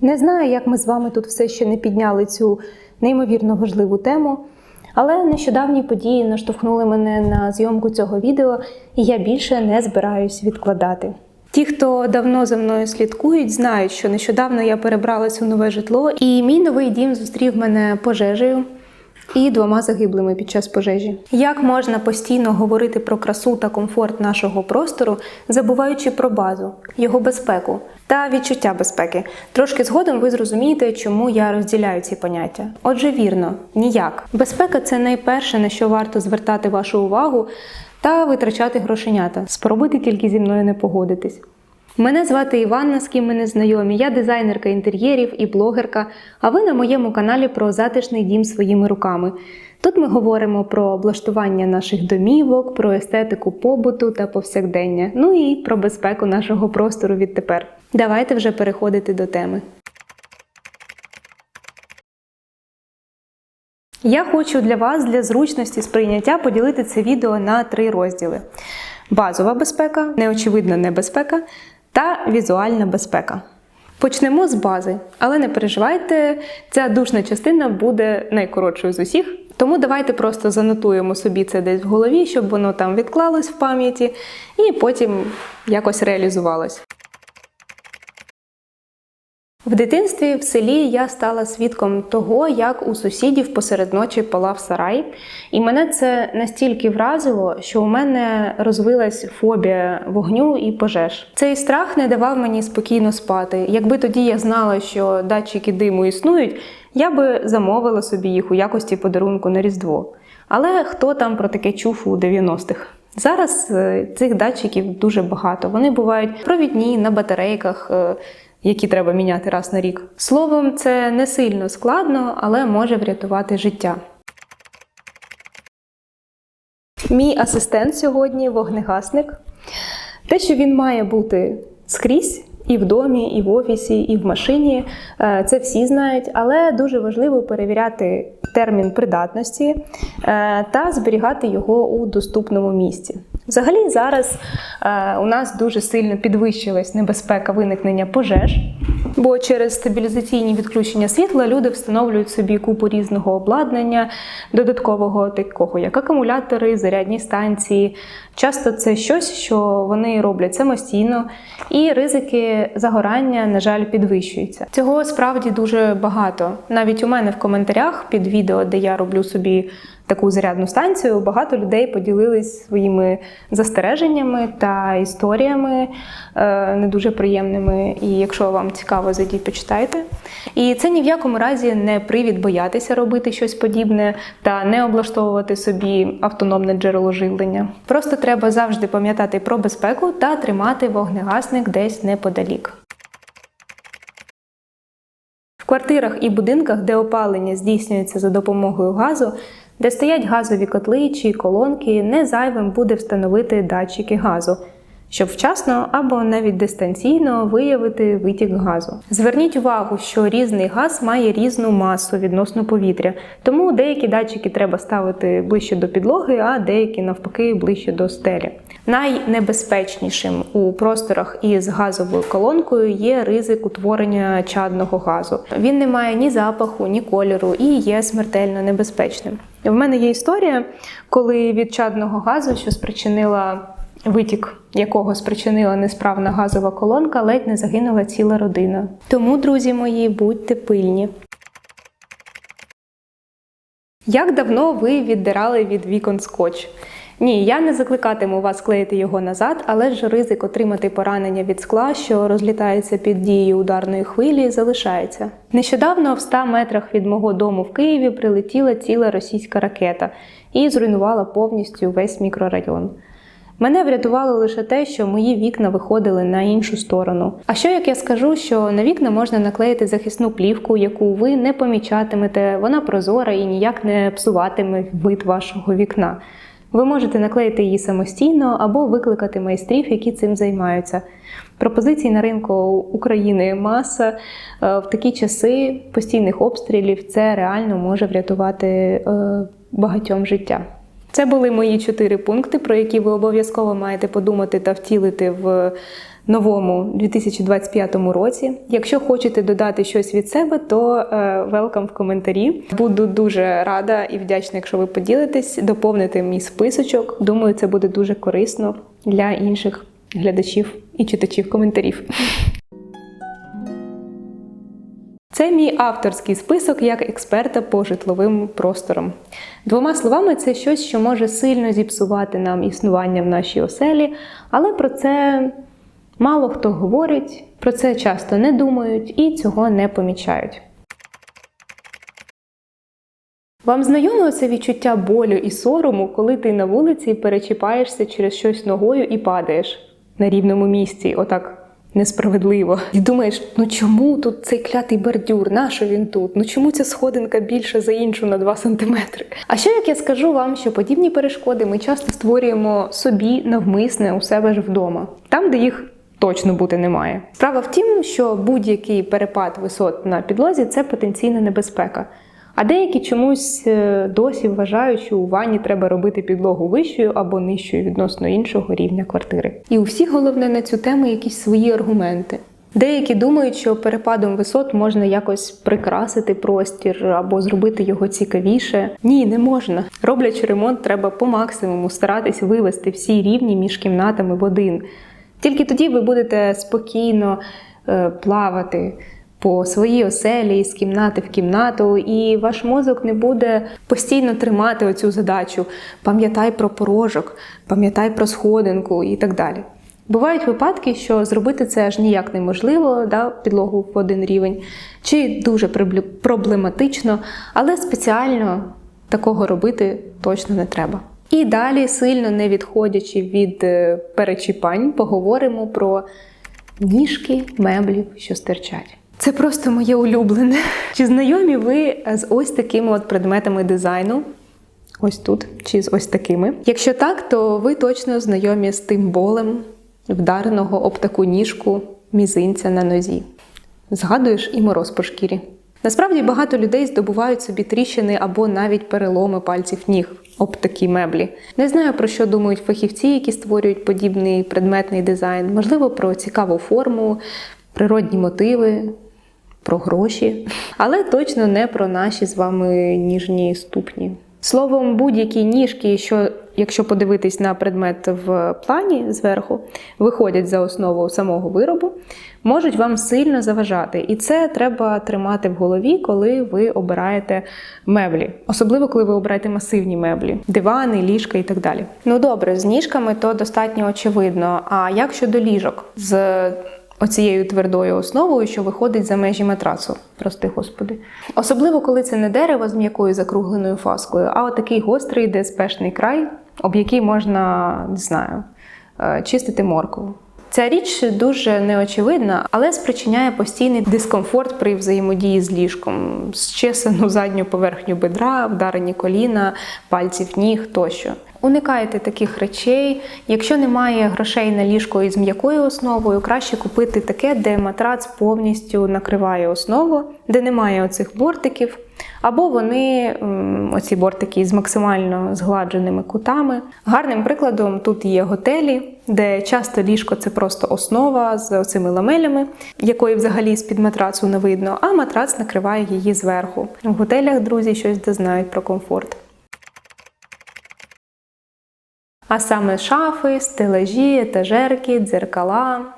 Не знаю, як ми з вами тут все ще не підняли цю неймовірно важливу тему, але нещодавні події наштовхнули мене на зйомку цього відео, і я більше не збираюсь відкладати. Ті, хто давно за мною слідкують, знають, що нещодавно я перебралась у нове житло, і мій новий дім зустрів мене пожежею і двома загиблими під час пожежі. Як можна постійно говорити про красу та комфорт нашого простору, забуваючи про базу, його безпеку та відчуття безпеки? Трошки згодом ви зрозумієте, чому я розділяю ці поняття. Отже, вірно, ніяк. Безпека це найперше, на що варто звертати вашу увагу та витрачати грошенята. Спробуйте тільки зі мною не погодитись. Мене звати Іванна, з ким ми не знайомі. Я дизайнерка інтер'єрів і блогерка. А ви на моєму каналі про затишний дім своїми руками. Тут ми говоримо про облаштування наших домівок, про естетику побуту та повсякдення, ну і про безпеку нашого простору відтепер. Давайте вже переходити до теми. Я хочу для вас для зручності сприйняття поділити це відео на три розділи: базова безпека, неочевидна небезпека та візуальна безпека. Почнемо з бази, але не переживайте, ця душна частина буде найкоротшою з усіх. Тому давайте просто занотуємо собі це десь в голові, щоб воно там відклалось в пам'яті і потім якось реалізувалось. В дитинстві в селі я стала свідком того, як у сусідів посеред ночі палав сарай, і мене це настільки вразило, що у мене розвилась фобія вогню і пожеж. Цей страх не давав мені спокійно спати. Якби тоді я знала, що датчики диму існують, я би замовила собі їх у якості подарунку на Різдво. Але хто там про таке чув у 90-х? Зараз е, цих датчиків дуже багато. Вони бувають провідні на батарейках. Які треба міняти раз на рік. Словом, це не сильно складно, але може врятувати життя. Мій асистент сьогодні вогнегасник. Те, що він має бути скрізь. І в домі, і в офісі, і в машині е, це всі знають, але дуже важливо перевіряти термін придатності е, та зберігати його у доступному місці. Взагалі, зараз е, у нас дуже сильно підвищилась небезпека виникнення пожеж, бо через стабілізаційні відключення світла люди встановлюють собі купу різного обладнання, додаткового такого, як акумулятори, зарядні станції. Часто це щось, що вони роблять самостійно, і ризики загорання, на жаль, підвищуються. Цього справді дуже багато. Навіть у мене в коментарях під відео, де я роблю собі таку зарядну станцію, багато людей поділились своїми застереженнями та історіями е, не дуже приємними. І якщо вам цікаво, зайдіть, почитайте. І це ні в якому разі не привід боятися робити щось подібне та не облаштовувати собі автономне джерело живлення. Просто треба завжди пам'ятати про безпеку та тримати вогнегасник десь неподалік. Квартирах і будинках, де опалення здійснюється за допомогою газу, де стоять газові котли чи колонки, не зайвим буде встановити датчики газу, щоб вчасно або навіть дистанційно виявити витік газу. Зверніть увагу, що різний газ має різну масу відносно повітря, тому деякі датчики треба ставити ближче до підлоги, а деякі навпаки ближче до стелі. Найнебезпечнішим у просторах із газовою колонкою є ризик утворення чадного газу. Він не має ні запаху, ні кольору і є смертельно небезпечним. В мене є історія, коли від чадного газу, що спричинила витік, якого спричинила несправна газова колонка, ледь не загинула ціла родина. Тому, друзі мої, будьте пильні. Як давно ви віддирали від вікон скотч? Ні, я не закликатиму вас клеїти його назад, але ж ризик отримати поранення від скла, що розлітається під дією ударної хвилі, залишається. Нещодавно в 100 метрах від мого дому в Києві прилетіла ціла російська ракета і зруйнувала повністю весь мікрорайон. Мене врятувало лише те, що мої вікна виходили на іншу сторону. А що як я скажу, що на вікна можна наклеїти захисну плівку, яку ви не помічатимете, вона прозора і ніяк не псуватиме вид вашого вікна. Ви можете наклеїти її самостійно або викликати майстрів, які цим займаються. Пропозицій на ринку України маса. Е, В такі часи постійних обстрілів це реально може врятувати е, багатьом життя. Це були мої чотири пункти, про які ви обов'язково маєте подумати та втілити в новому 2025 році. Якщо хочете додати щось від себе, то велкам в коментарі. Буду дуже рада і вдячна, якщо ви поділитесь, доповните мій списочок. Думаю, це буде дуже корисно для інших глядачів і читачів коментарів. Це мій авторський список як експерта по житловим просторам. Двома словами, це щось, що може сильно зіпсувати нам існування в нашій оселі, але про це мало хто говорить, про це часто не думають і цього не помічають. Вам знайоме це відчуття болю і сорому, коли ти на вулиці перечіпаєшся через щось ногою і падаєш на рівному місці, отак несправедливо. І думаєш, ну чому тут цей клятий бордюр? Нащо він тут? Ну чому ця сходинка більше за іншу на 2 сантиметри? А що як я скажу вам, що подібні перешкоди ми часто створюємо собі навмисне у себе ж вдома, там, де їх. Точно бути немає. Справа в тім, що будь-який перепад висот на підлозі це потенційна небезпека. А деякі чомусь е, досі вважають, що у ванні треба робити підлогу вищою або нижчою відносно іншого рівня квартири. І у всіх головне на цю тему якісь свої аргументи. Деякі думають, що перепадом висот можна якось прикрасити простір або зробити його цікавіше. Ні, не можна. Роблячи ремонт, треба по максимуму старатись вивести всі рівні між кімнатами в один. Тільки тоді ви будете спокійно е, плавати по своїй оселі з кімнати в кімнату, і ваш мозок не буде постійно тримати оцю задачу. Пам'ятай про порожок, пам'ятай про сходинку і так далі. Бувають випадки, що зробити це аж ніяк неможливо, да, підлогу в один рівень, чи дуже проблематично, але спеціально такого робити точно не треба. І далі, сильно не відходячи від е, перечіпань, поговоримо про ніжки меблів, що стирчать. Це просто моє улюблене. Чи знайомі ви з ось такими от предметами дизайну? Ось тут, чи з ось такими. Якщо так, то ви точно знайомі з тим болем вдареного об таку ніжку мізинця на нозі. Згадуєш і мороз по шкірі. Насправді багато людей здобувають собі тріщини або навіть переломи пальців ніг об такі меблі. Не знаю, про що думають фахівці, які створюють подібний предметний дизайн, можливо, про цікаву форму, природні мотиви, про гроші, але точно не про наші з вами ніжні ступні. Словом, будь-які ніжки, що, якщо подивитись на предмет в плані зверху, виходять за основу самого виробу, можуть вам сильно заважати. І це треба тримати в голові, коли ви обираєте меблі, особливо коли ви обираєте масивні меблі, дивани, ліжка і так далі. Ну добре, з ніжками то достатньо очевидно. А як щодо ліжок? з оцією твердою основою, що виходить за межі матрацу, прости господи. Особливо, коли це не дерево з м'якою закругленою фаскою, а отакий гострий деспешний край, об який можна, не знаю, е, чистити моркву. Ця річ дуже неочевидна, але спричиняє постійний дискомфорт при взаємодії з ліжком, зчесану задню поверхню бедра, вдарені коліна, пальців ніг тощо. Уникайте таких речей. Якщо немає грошей на ліжко із м'якою основою, краще купити таке, де матрац повністю накриває основу, де немає оцих бортиків. Або вони, оці бортики з максимально згладженими кутами. Гарним прикладом тут є готелі, де часто ліжко це просто основа з цими ламелями, якої взагалі з-під матрацу не видно, а матрац накриває її зверху. В готелях друзі щось дознають про комфорт а саме шафи, стележі, етажерки, дзеркала.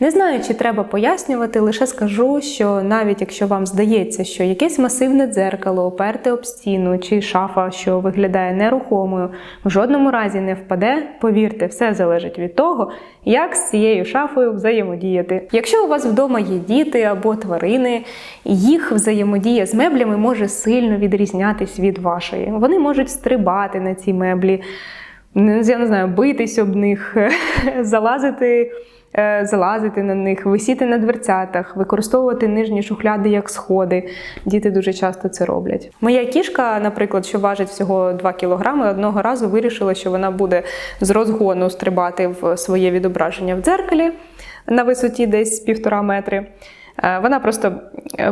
Не знаю, чи треба пояснювати, лише скажу, що навіть якщо вам здається, що якесь масивне дзеркало оперте об стіну чи шафа, що виглядає нерухомою, в жодному разі не впаде, повірте, все залежить від того, як з цією шафою взаємодіяти. Якщо у вас вдома є діти або тварини, їх взаємодія з меблями може сильно відрізнятись від вашої. Вони можуть стрибати на ці меблі я не знаю, битись об них, залазити. Е, залазити на них, висіти на дверцятах, використовувати нижні шухляди як сходи. Діти дуже часто це роблять. Моя кішка, наприклад, що важить всього 2 кілограми, одного разу вирішила, що вона буде з розгону стрибати в своє відображення в дзеркалі на висоті десь півтора метри. Е, вона просто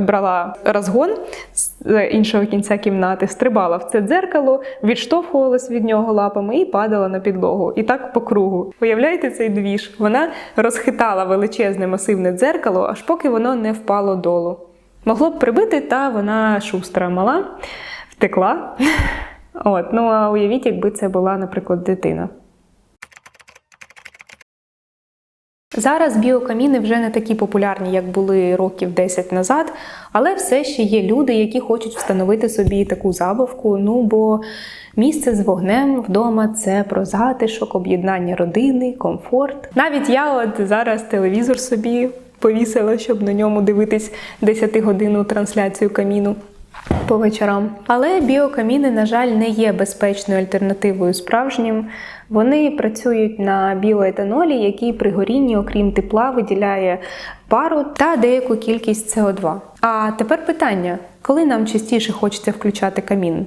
брала розгон з іншого кінця кімнати, стрибала в це дзеркало, відштовхувалась від нього лапами і падала на підлогу. І так по кругу. Уявляєте цей двіж? Вона розхитала величезне масивне дзеркало, аж поки воно не впало долу. Могло б прибити, та вона шустра мала, втекла. От, ну а уявіть, якби це була, наприклад, дитина. Зараз біокаміни вже не такі популярні, як були років 10 назад, але все ще є люди, які хочуть встановити собі таку забавку. Ну бо місце з вогнем вдома це про затишок, об'єднання родини, комфорт. Навіть я от зараз телевізор собі повісила, щоб на ньому дивитись 10-годинну трансляцію каміну по вечорам. Але біокаміни, на жаль, не є безпечною альтернативою справжнім. Вони працюють на біоетанолі, який при горінні, окрім тепла, виділяє пару та деяку кількість СО2. А тепер питання: коли нам частіше хочеться включати камін?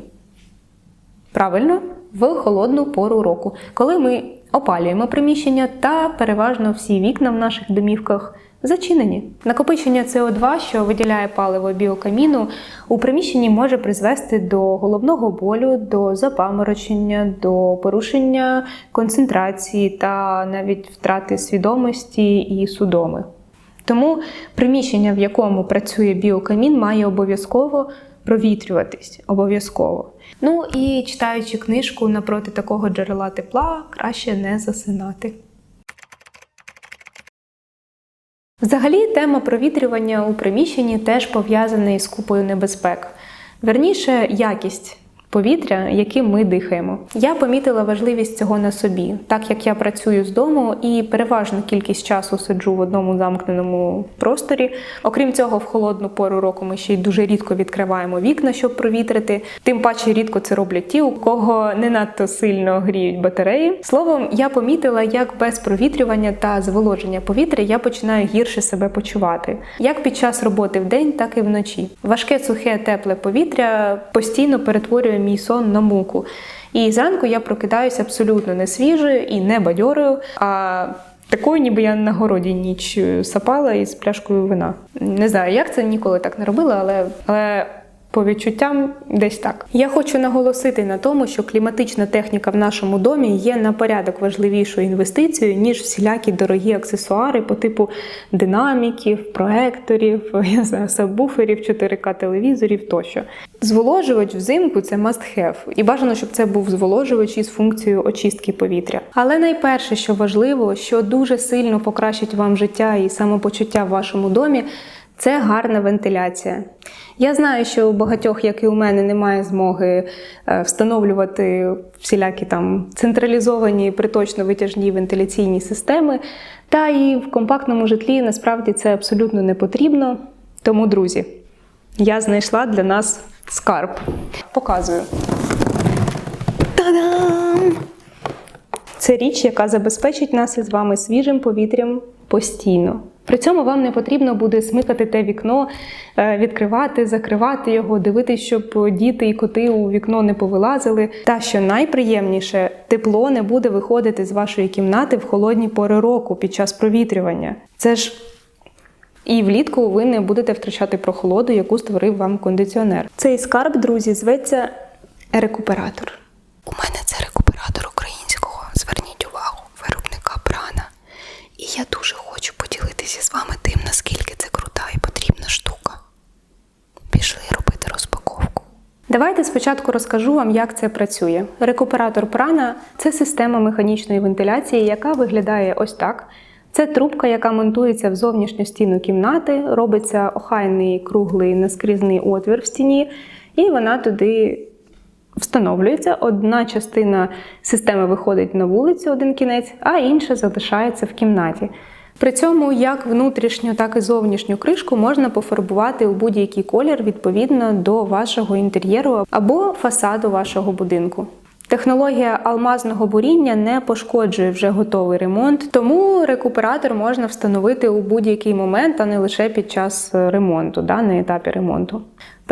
Правильно, в холодну пору року, коли ми опалюємо приміщення та переважно всі вікна в наших домівках зачинені. Накопичення СО2, що виділяє паливо біокаміну, у приміщенні може призвести до головного болю, до запаморочення, до порушення концентрації та навіть втрати свідомості і судоми. Тому приміщення, в якому працює біокамін, має обов'язково провітрюватись. Обов'язково. Ну і читаючи книжку напроти такого джерела тепла, краще не засинати. Взагалі, тема провітрювання у приміщенні теж пов'язана із купою небезпек. Верніше, якість повітря, яким ми дихаємо. Я помітила важливість цього на собі, так як я працюю з дому і переважну кількість часу сиджу в одному замкненому просторі. Окрім цього, в холодну пору року ми ще й дуже рідко відкриваємо вікна, щоб провітрити. Тим паче рідко це роблять ті, у кого не надто сильно гріють батареї. Словом, я помітила, як без провітрювання та зволоження повітря я починаю гірше себе почувати, як під час роботи в день, так і вночі. Важке, сухе, тепле повітря постійно перетворює мій сон на муку. І зранку я прокидаюся абсолютно не свіжою і не бадьорою, а такою, ніби я на городі ніч сапала із пляшкою вина. Не знаю, як це ніколи так не робила, але. але по відчуттям десь так. Я хочу наголосити на тому, що кліматична техніка в нашому домі є на порядок важливішою інвестицією, ніж всілякі дорогі аксесуари по типу динаміків, проекторів, я знаю, сабвуферів, 4К телевізорів тощо. Зволожувач взимку це must have. І бажано, щоб це був зволожувач із функцією очистки повітря. Але найперше, що важливо, що дуже сильно покращить вам життя і самопочуття в вашому домі. Це гарна вентиляція. Я знаю, що у багатьох, як і у мене, немає змоги е, встановлювати всілякі там централізовані приточно-витяжні вентиляційні системи. Та і в компактному житлі насправді це абсолютно не потрібно. Тому, друзі, я знайшла для нас скарб. Показую. Та-дам! Це річ, яка забезпечить нас із вами свіжим повітрям постійно. При цьому вам не потрібно буде смикати те вікно, е, відкривати, закривати його, дивитися, щоб діти і коти у вікно не повилазили. Та що найприємніше, тепло не буде виходити з вашої кімнати в холодні пори року під час провітрювання. Це ж і влітку ви не будете втрачати прохолоду, яку створив вам кондиціонер. Цей скарб, друзі, зветься рекуператор. У мене це рекуператор українського. Зверніть увагу, виробника прана. І я дуже хочу поділитися з вами тим, наскільки це крута і потрібна штука. Пішли робити розпаковку. Давайте спочатку розкажу вам, як це працює. Рекуператор прана це система механічної вентиляції, яка виглядає ось так. Це трубка, яка монтується в зовнішню стіну кімнати, робиться охайний круглий наскрізний отвір в стіні, і вона туди встановлюється. Одна частина системи виходить на вулицю, один кінець, а інша залишається в кімнаті. При цьому як внутрішню, так і зовнішню кришку можна пофарбувати у будь-який колір відповідно до вашого інтер'єру або фасаду вашого будинку. Технологія алмазного буріння не пошкоджує вже готовий ремонт, тому рекуператор можна встановити у будь-який момент, а не лише під час ремонту, да, на етапі ремонту.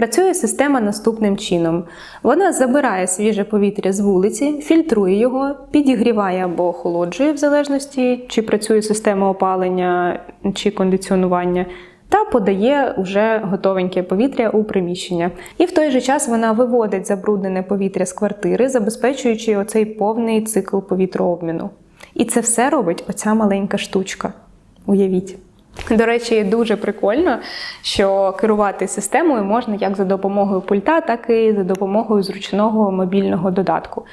Працює система наступним чином: вона забирає свіже повітря з вулиці, фільтрує його, підігріває або охолоджує, в залежності, чи працює система опалення чи кондиціонування. та подає уже готовеньке повітря у приміщення. І в той же час вона виводить забруднене повітря з квартири, забезпечуючи оцей повний цикл повітрообміну. І це все робить оця маленька штучка. Уявіть. До речі, дуже прикольно, що керувати системою можна як за допомогою пульта, так і за допомогою зручного мобільного додатку.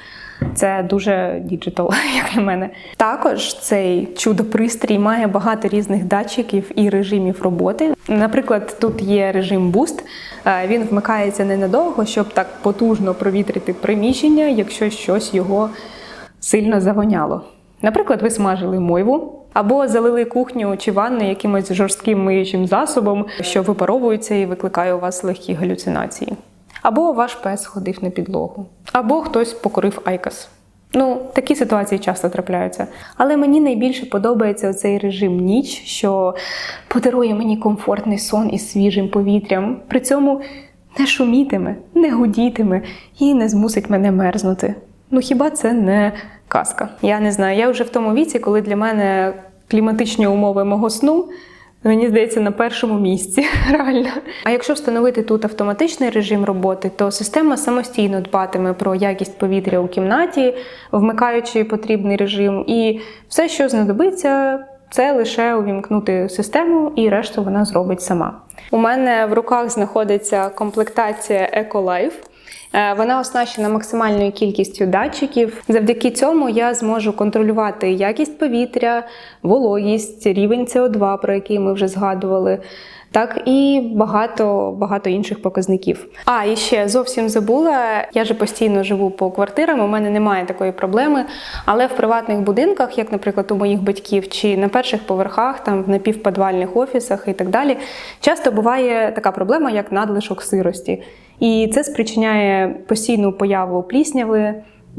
Це дуже діджитал, як на мене. Також цей чудо-пристрій має багато різних датчиків і режимів роботи. Наприклад, тут є режим Boost. Е, Він вмикається ненадовго, щоб так потужно провітрити приміщення, якщо щось його сильно завоняло. Наприклад, ви смажили мойву. Або залили кухню чи ванну якимось жорстким миючим засобом, що випаровується і викликає у вас легкі галюцинації. Або ваш пес ходив на підлогу, або хтось покорив айкос. Ну, такі ситуації часто трапляються. Але мені найбільше подобається цей режим ніч, що подарує мені комфортний сон із свіжим повітрям. При цьому не шумітиме, не гудітиме і не змусить мене мерзнути. Ну хіба це не казка? Я не знаю. Я вже в тому віці, коли для мене кліматичні умови мого сну. Мені здається, на першому місці, реально. А якщо встановити тут автоматичний режим роботи, то система самостійно дбатиме про якість повітря у кімнаті, вмикаючи потрібний режим, і все, що знадобиться, це лише увімкнути систему, і решту вона зробить сама. У мене в руках знаходиться комплектація EcoLife. Е, Вона оснащена максимальною кількістю датчиків. Завдяки цьому я зможу контролювати якість повітря, вологість, рівень СО2, про який ми вже згадували. Так і багато багато інших показників. А і ще зовсім забула. Я же постійно живу по квартирам. У мене немає такої проблеми. Але в приватних будинках, як, наприклад, у моїх батьків, чи на перших поверхах, там в напівподвальних офісах і так далі, часто буває така проблема, як надлишок сирості. І це спричиняє постійну появу плісняви,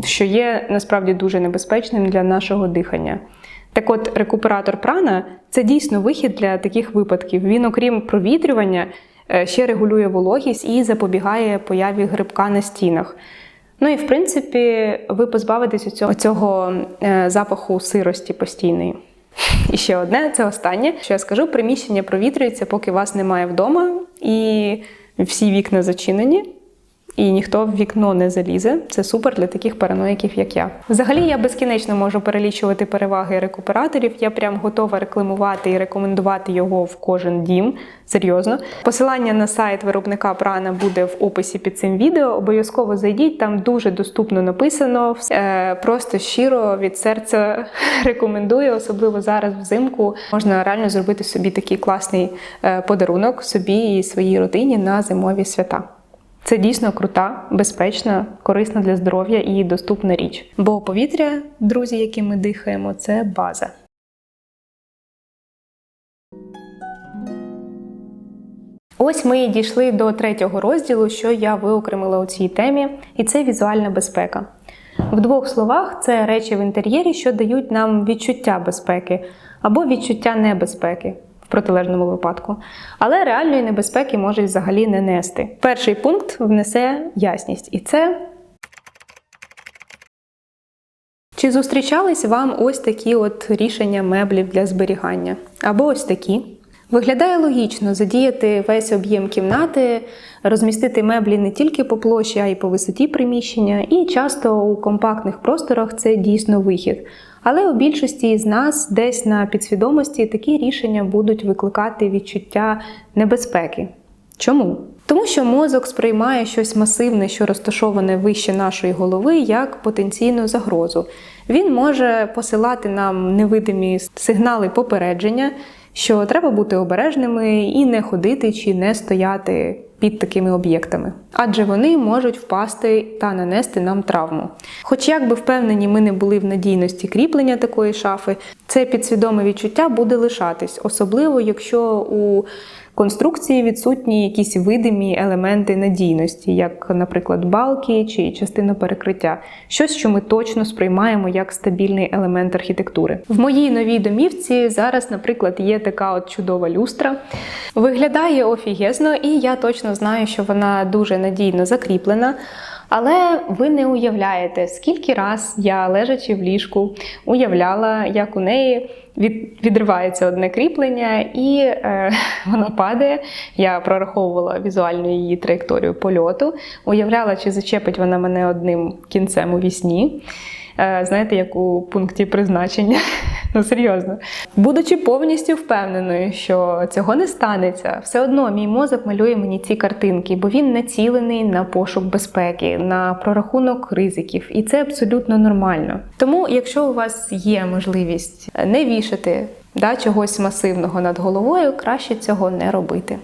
що є насправді дуже небезпечним для нашого дихання. Так от, рекуператор прана це дійсно вихід для таких випадків. Він, окрім провітрювання, е, ще регулює вологість і запобігає появі грибка на стінах. Ну і в принципі, ви позбавитесь цього, е, запаху сирості постійної. І ще одне, це останнє, що я скажу: приміщення провітрюється, поки вас немає вдома, і всі вікна зачинені. І ніхто в вікно не залізе. Це супер для таких параноїків, як я. Взагалі, я безкінечно можу перелічувати переваги рекуператорів. Я прям готова рекламувати і рекомендувати його в кожен дім. Серйозно. Посилання на сайт виробника прана буде в описі під цим відео. Обов'язково зайдіть, там дуже доступно написано. Е, просто щиро від серця рекомендую, особливо зараз взимку. Можна реально зробити собі такий класний е, подарунок собі і своїй родині на зимові свята. Це дійсно крута, безпечна, корисна для здоров'я і доступна річ. Бо повітря, друзі, яким ми дихаємо, це база. Ось ми і дійшли до третього розділу, що я виокремила у цій темі, і це візуальна безпека. В двох словах, це речі в інтер'єрі, що дають нам відчуття безпеки або відчуття небезпеки протилежному випадку. Але реальної небезпеки можуть взагалі не нести. Перший пункт внесе ясність, і це. Чи зустрічались вам ось такі от рішення меблів для зберігання? Або ось такі? Виглядає логічно задіяти весь об'єм кімнати, розмістити меблі не тільки по площі, а й по висоті приміщення, і часто у компактних просторах це дійсно вихід. Але у більшості з нас десь на підсвідомості такі рішення будуть викликати відчуття небезпеки. Чому? Тому що мозок сприймає щось масивне, що розташоване вище нашої голови, як потенційну загрозу. Він може посилати нам невидимі сигнали попередження, що треба бути обережними і не ходити чи не стояти під такими об'єктами, адже вони можуть впасти та нанести нам травму. Хоч як би впевнені ми не були в надійності кріплення такої шафи, це підсвідоме відчуття буде лишатись, особливо якщо у конструкції відсутні якісь видимі елементи надійності, як, наприклад, балки чи частина перекриття, щось, що ми точно сприймаємо як стабільний елемент архітектури. В моїй новій домівці зараз, наприклад, є така от чудова люстра. Виглядає офігезно, і я точно знаю, що вона дуже надійно закріплена. Але ви не уявляєте, скільки раз я, лежачи в ліжку, уявляла, як у неї від, відривається одне кріплення і е, вона падає. Я прораховувала візуально її траєкторію польоту, уявляла, чи зачепить вона мене одним кінцем у вісні. Е, знаєте, як у пункті призначення. Ну, серйозно. Будучи повністю впевненою, що цього не станеться, все одно мій мозок малює мені ці картинки, бо він націлений на пошук безпеки, на прорахунок ризиків, і це абсолютно нормально. Тому, якщо у вас є можливість не вішати да, чогось масивного над головою, краще цього не робити.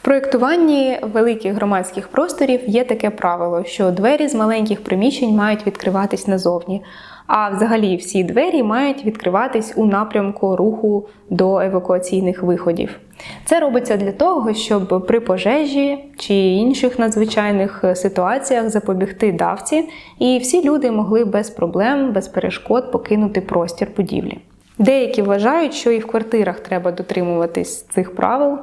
В проєктуванні великих громадських просторів є таке правило, що двері з маленьких приміщень мають відкриватись назовні, а взагалі всі двері мають відкриватись у напрямку руху до евакуаційних виходів. Це робиться для того, щоб при пожежі чи інших надзвичайних ситуаціях запобігти давці, і всі люди могли без проблем, без перешкод покинути простір будівлі. Деякі вважають, що і в квартирах треба дотримуватись цих правил,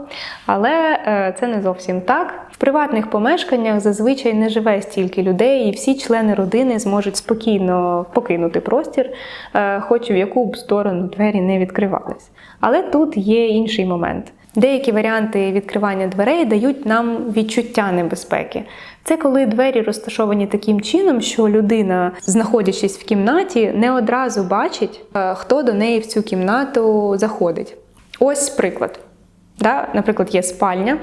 але е, це не зовсім так. В приватних помешканнях зазвичай не живе стільки людей, і всі члени родини зможуть спокійно покинути простір, е, хоч в яку б сторону двері не відкривались. Але тут є інший момент. Деякі варіанти відкривання дверей дають нам відчуття небезпеки. Це коли двері розташовані таким чином, що людина, знаходячись в кімнаті, не одразу бачить, е, хто до неї в цю кімнату заходить. Ось приклад. Да? Наприклад, є спальня,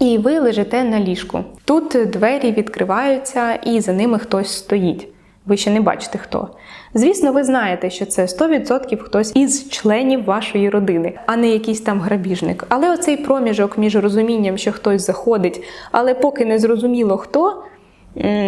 і ви лежите на ліжку. Тут двері відкриваються, і за ними хтось стоїть. Ви ще не бачите хто. Звісно, ви знаєте, що це 100% хтось із членів вашої родини, а не якийсь там грабіжник. Але оцей проміжок між розумінням, що хтось заходить, але поки не зрозуміло хто,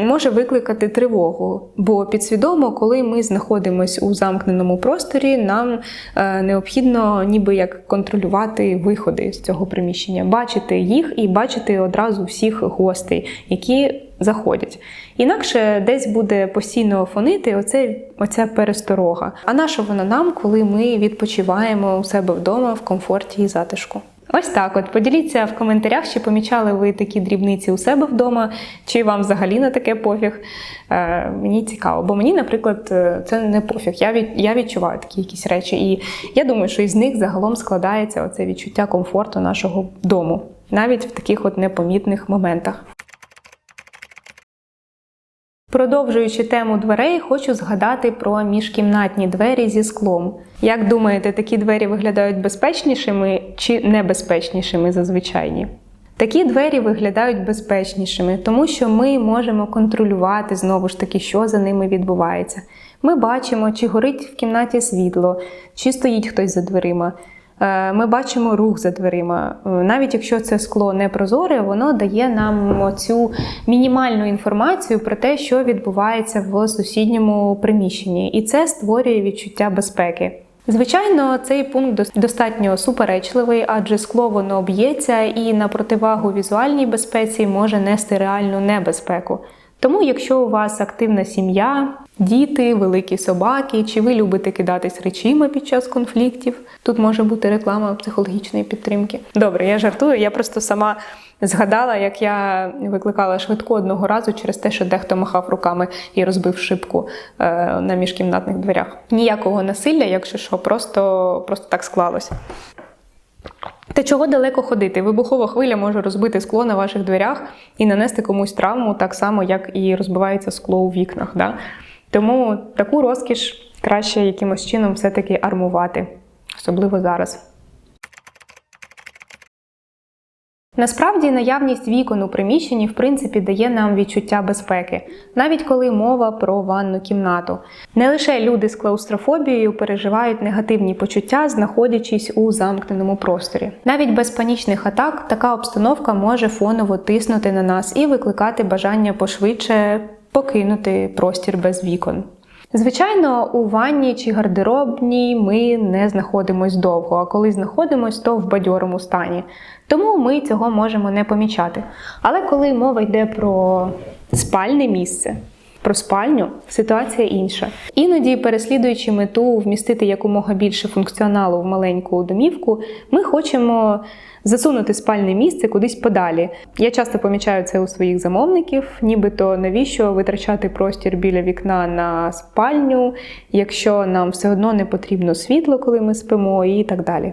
може викликати тривогу. Бо підсвідомо, коли ми знаходимося у замкненому просторі, нам е, необхідно ніби як контролювати виходи з цього приміщення, бачити їх і бачити одразу всіх гостей, які заходять. Інакше десь буде постійно фонити оце, оця пересторога. А на що вона нам, коли ми відпочиваємо у себе вдома в комфорті і затишку? Ось так. От поділіться в коментарях, чи помічали ви такі дрібниці у себе вдома, чи вам взагалі на таке пофіг. Е, мені цікаво, бо мені, наприклад, е, це не пофіг. Я від, я відчуваю такі якісь речі, і я думаю, що із них загалом складається оце відчуття комфорту нашого дому, навіть в таких от непомітних моментах. Продовжуючи тему дверей, хочу згадати про міжкімнатні двері зі склом. Як думаєте, такі двері виглядають безпечнішими чи небезпечнішими за звичайні? Такі двері виглядають безпечнішими, тому що ми можемо контролювати знову ж таки, що за ними відбувається. Ми бачимо, чи горить в кімнаті світло, чи стоїть хтось за дверима. Е, Ми бачимо рух за дверима. Е, Навіть якщо це скло не прозоре, воно дає нам цю мінімальну інформацію про те, що відбувається в сусідньому приміщенні, і це створює відчуття безпеки. Звичайно, цей пункт дос- достатньо суперечливий, адже скло воно б'ється і на противагу візуальній безпеці може нести реальну небезпеку. Тому, якщо у вас активна сім'я, діти, великі собаки, чи ви любите кидатись речима під час конфліктів, тут може бути реклама психологічної підтримки. Добре, я жартую. Я просто сама згадала, як я викликала швидку одного разу через те, що дехто махав руками і розбив шибку е, на міжкімнатних дверях. Ніякого насилля, якщо що, просто, просто так склалося. Та чого далеко ходити? Вибухова хвиля може розбити скло на ваших дверях і нанести комусь травму, так само, як і розбивається скло у вікнах. Да? Тому таку розкіш краще якимось чином все-таки армувати, особливо зараз. Насправді наявність вікон у приміщенні в принципі дає нам відчуття безпеки, навіть коли мова про ванну кімнату. Не лише люди з клаустрофобією переживають негативні почуття, знаходячись у замкненому просторі. Навіть без панічних атак така обстановка може фоново тиснути на нас і викликати бажання пошвидше покинути простір без вікон. Звичайно, у ванні чи гардеробній ми не знаходимось довго, а коли знаходимось, то в бадьорому стані. Тому ми цього можемо не помічати. Але коли мова йде про спальне місце, про спальню ситуація інша. Іноді, переслідуючи мету вмістити якомога більше функціоналу в маленьку домівку, ми хочемо засунути спальне місце кудись подалі. Я часто помічаю це у своїх замовників, нібито навіщо витрачати простір біля вікна на спальню, якщо нам все одно не потрібно світло, коли ми спимо, і так далі.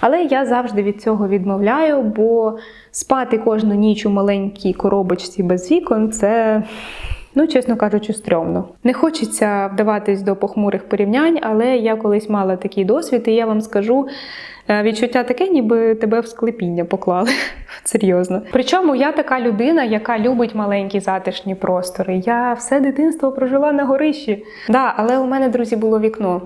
Але я завжди від цього відмовляю, бо спати кожну ніч у маленькій коробочці без вікон це. Ну, чесно кажучи, стрьомно. Не хочеться вдаватись до похмурих порівнянь, але я колись мала такий досвід, і я вам скажу, е, відчуття таке, ніби тебе в склепіння поклали. Серйозно. Причому я така людина, яка любить маленькі затишні простори. Я все дитинство прожила на горищі. Да, але у мене, друзі, було вікно.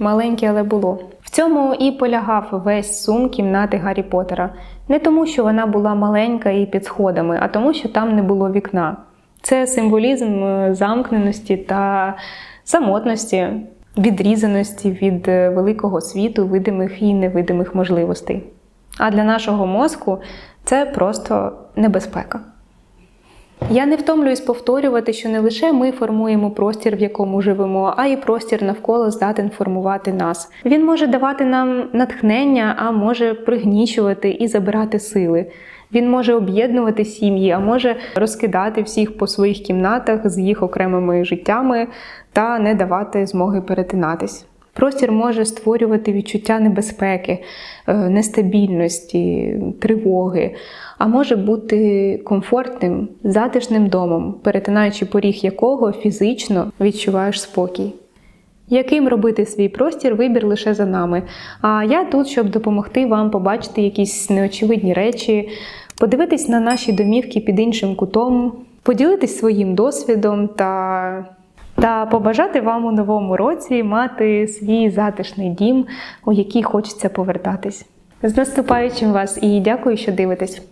Маленьке, але було. В цьому і полягав весь сум кімнати Гаррі Поттера. Не тому, що вона була маленька і під сходами, а тому, що там не було вікна. Це символізм е, замкненості та самотності, відрізаності від е, великого світу, видимих і невидимих можливостей. А для нашого мозку це просто небезпека. Я не втомлююсь повторювати, що не лише ми формуємо простір, в якому живемо, а й простір навколо здатен формувати нас. Він може давати нам натхнення, а може пригнічувати і забирати сили. Він може об'єднувати сім'ї, а може розкидати всіх по своїх кімнатах з їх окремими життями та не давати змоги перетинатись. Простір може створювати відчуття небезпеки, е, нестабільності, тривоги, а може бути комфортним, затишним домом, перетинаючи поріг якого фізично відчуваєш спокій. Яким робити свій простір, вибір лише за нами. А я тут, щоб допомогти вам побачити якісь неочевидні речі, подивитись на наші домівки під іншим кутом, поділитись своїм досвідом та, та побажати вам у новому році мати свій затишний дім, у який хочеться повертатись. З наступаючим вас і дякую, що дивитесь!